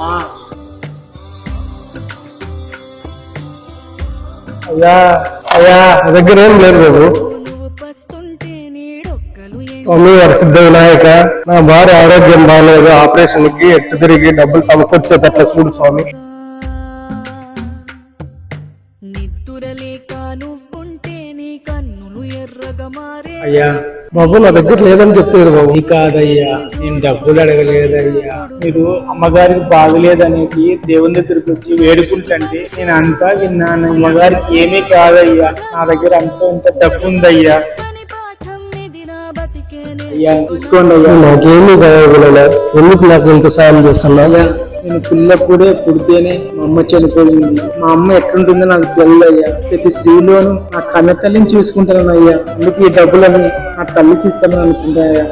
అమ్మా. అయ్యా అయ్యా నా దగ్గర ఏం లేదు బాబు. నువ్వు పస్తుంటే నీడొక్కలు స్వామి వారి సిద్ధ వినాయక నా భార్య ఆరోగ్యం బాగాలేదు ఆపరేషన్కి ఎట్టు తిరిగి డబ్బులు సమకూర్చేటట్లు చూడు స్వామి. నిద్దురలేక నువ్వుంటే నీ కన్నులు ఎర్రగా మారే అయ్యా బాబు నా దగ్గర లేదని చెప్తారు బాబు. అది కాదయ్యా నేను డబ్బులు అడగలేదయ్యా. మీరు అమ్మగారికి బాగలేదనేసి దేవుని దగ్గరికి వచ్చి వేడుకుంటుంటే నేను అంతా విన్నాను. అమ్మగారికి ఏమీ కాదయ్యా నా దగ్గర అంత ఇంత డబ్బు ఉందయ్యా. ఇది అయ్యా తీసుకోండి అయ్యా. నాకేమీ కావాలి ఎందుకు నాకు ఇంత సాయం చేస్తున్నా నేను పిల్లప్పుడే పుడితేనే మా అమ్మ చనిపోయింది. మా అమ్మ ఎట్లుంటుందో నాకు తెలియదయ్యా ప్రతి స్త్రీలోను నా కన్న తల్లిని చూసుకుంటాను అయ్యా అందుకు ఈ డబ్బులని నా తల్లికి ఇస్తాను అనుకుంటాయ్యా